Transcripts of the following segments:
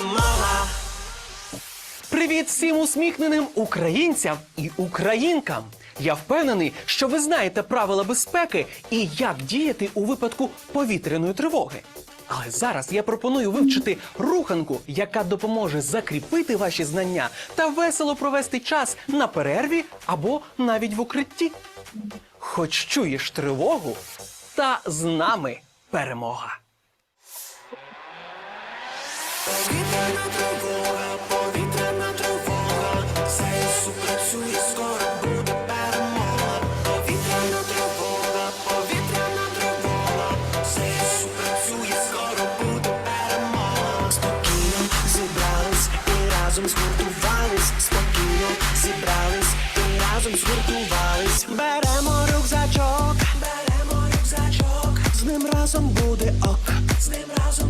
перемога. Привіт всім усміхненим українцям і українкам! Я впевнений, що ви знаєте правила безпеки і як діяти у випадку повітряної тривоги. Але зараз я пропоную вивчити руханку, яка допоможе закріпити ваші знання та весело провести час на перерві або навіть в укритті. Хоч чуєш тривогу, та з нами перемога. Повітряна тривога, повітряна тривога. ЗСУ працює, скоро буде перемога. Повітряна тривога, повітряна тривога. ЗСУ працює, скоро буде перемога. Спокійно зібрались і разом згуртувались. Спокійно зібрались і разом згуртувались. Беремо рюкзачок, беремо рюкзачок. З ним разом буде ок, з ним разом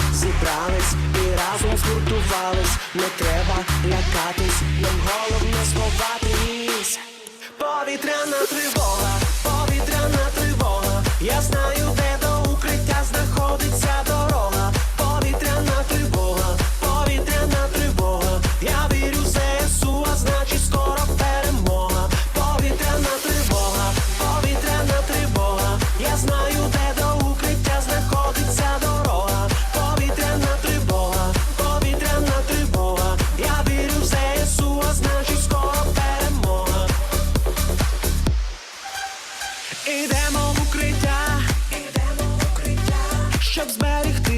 зібрались і разом згуртувались. Не треба лякатись, нам головне сховатись. Повітряна тривога,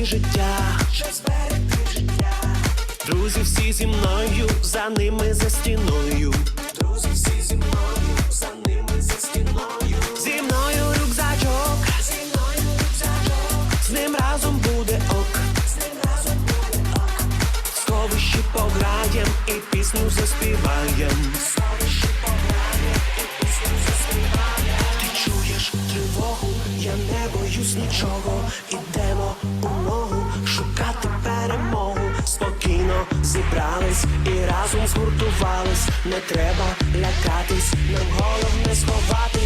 зберегти життя, щоб зберегти життя. Друзі, всі зі мною, за ними за стіною. Друзі, всі зі мною, за ними за стіною. Зі мною рюкзачок, зі мною рюкзачок. З ним разом буде ок, з ним разом буде ок. В Сховищі пограєм і пісню заспіваєм. Сховищі пограєм і пісню заспіваєм. Ти чуєш тривогу, я не боюсь нічого. Ідемо зібрались і разом згуртувались. Не треба лякатись, нам головне тривога.